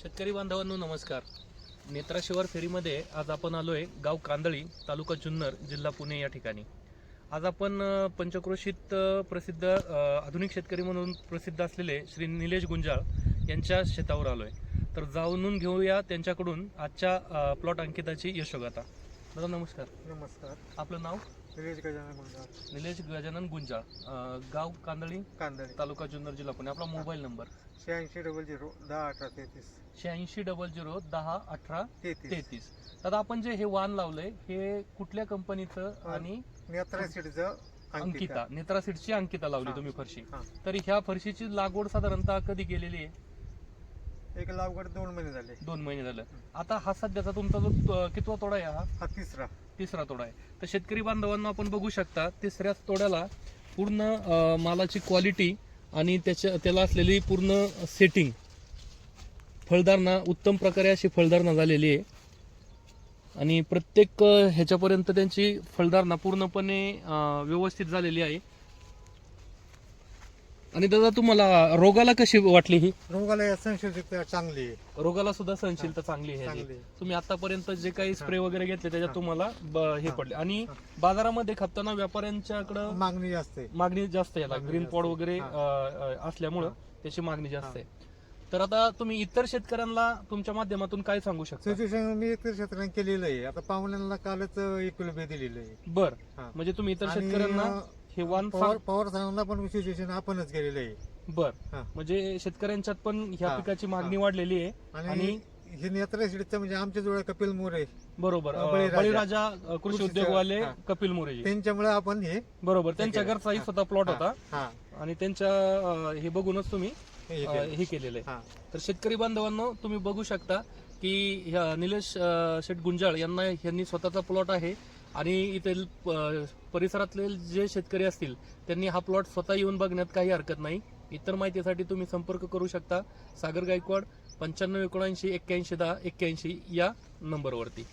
शेतकरी बांधवांनो नमस्कार. नेत्रा शिवार फेरीमध्ये आज आपण आलोय गाव कांदळी तालुका जुन्नर जिल्हा पुणे या ठिकाणी. आज आपण पंचक्रोशीत प्रसिद्ध आधुनिक शेतकरी म्हणून प्रसिद्ध असलेले श्री निलेश गुंजाळ यांच्या शेतावर आलोय. तर जाणून घेऊया त्यांच्याकडून आजच्या प्लॉट अंकिताची यशोगाथा. दादा नमस्कार. नमस्कार. आपलं नाव? निलेश गजानन गुंडाळ निलेश गजानन गुंजाळ. अ, गाव कांदळी कांदळी. तालुका जुन्नर जिल्हा पुणे. आपला मोबाईल नंबर. शहाऐंशी डबल झिरो दहा अठरा तेहतीस. शहाऐंशी डबल झिरो दहा अठरा तेहतीस. तेहतीस. दादा आपण जे हे वाण लावलंय हे कुठल्या कंपनीचं आणि नेत्रा सिटीचं अंकिता. नेत्रा सीडची अंकिता लावली हा. तुम्ही फरशी. हा. तर ह्या फरशीची लागवड साधारणतः कधी केलेली आहे? लागवड दोन महिने झाले. दोन महिने झालं. आता हा सध्याचा तुमचा जो कितवा तोडा आहे हा? हा तिसरा. तिसरा तोडा आहे. तर शेतकरी बांधवांना आपण बघू शकता तिसऱ्या तोड्याला पूर्ण अं, मालाची क्वालिटी आणि त्याच्या त्याला असलेली पूर्ण सेटिंग फळधारणा उत्तम प्रकारे अशी फळधारणा झालेली आहे. आणि प्रत्येक अं, ह्याच्यापर्यंत त्यांची फळधारणा पूर्णपणे अं, व्यवस्थित झालेली आहे. आणि दादा तुम्हाला रोगाला कशी वाटली ही रोगाला या चांगली आहे रोगाला सुद्धा सहनशीलता चांगली आहे ह्याची. चांगली आहे. तुम्ही आतापर्यंत जे काही स्प्रे वगैरे घेतले त्याच्यात. तुम्हाला ब- हे. पडले आणि. बाजारामध्ये खपताना व्यापाऱ्यांच्याकडं मागणी जास्त आहे मागणी जास्त याला मागणी ग्रीन जास्त पॉड आहे. वगैरे. अ, अ, असल्यामुळं. त्याची मागणी जास्त. आहे तर आता तुम्ही इतर शेतकऱ्यांना तुमच्या माध्यमातून काय सांगू शकता सिच्युएशन मी इतर क्षेत्राने केलेलं आहे आता पाहुण्यांना कालच एक किलो बे दिलेलं आहे बर हा. म्हणजे तुम्ही इतर आणि, शेतकऱ्यांना अं, हे वाण पवार पवार साहेबांना पण सिच्युएशन आपणच केलेलं आहे बर हा. म्हणजे शेतकऱ्यांच्यात पण ह्या हा. पिकाची मागणी. वाढलेली आहे आणि आणि- हे नेत्रा म्हणजे आमच्या जवळ कपिल मोरे बरोबर अ, बळीराजा. बळीराजा अ, कृषी कृषी उद्योगवाले हा. कपिल मोरेजी त्यांच्यामुळे आपण हे बरोबर त्यांच्या केलं. घरचाही हा. स्वतः प्लॉट. होता हा आणि त्यांच्या अ, हे बघूनच तुम्ही हे अ, केलं. हे केलेलं आहे हा तर शेतकरी बांधवांनो तुम्ही बघू शकता की ह्या निलेश अ, शेठ गुंजाळ यांना यांनी स्वतःचा प्लॉट आहे आणि इथे परिसरातले जे शेतकरी असतील त्यांनी हा प्लॉट स्वतः येऊन बघण्यात काही हरकत नाही. इतर माहितीसाठी तुम्ही संपर्क करू शकता. सागर गायकवाड पंच्याण्णव एकोणऐंशी एक्क्याऐंशी दहा एक्क्याऐंशी या नंबरवरती.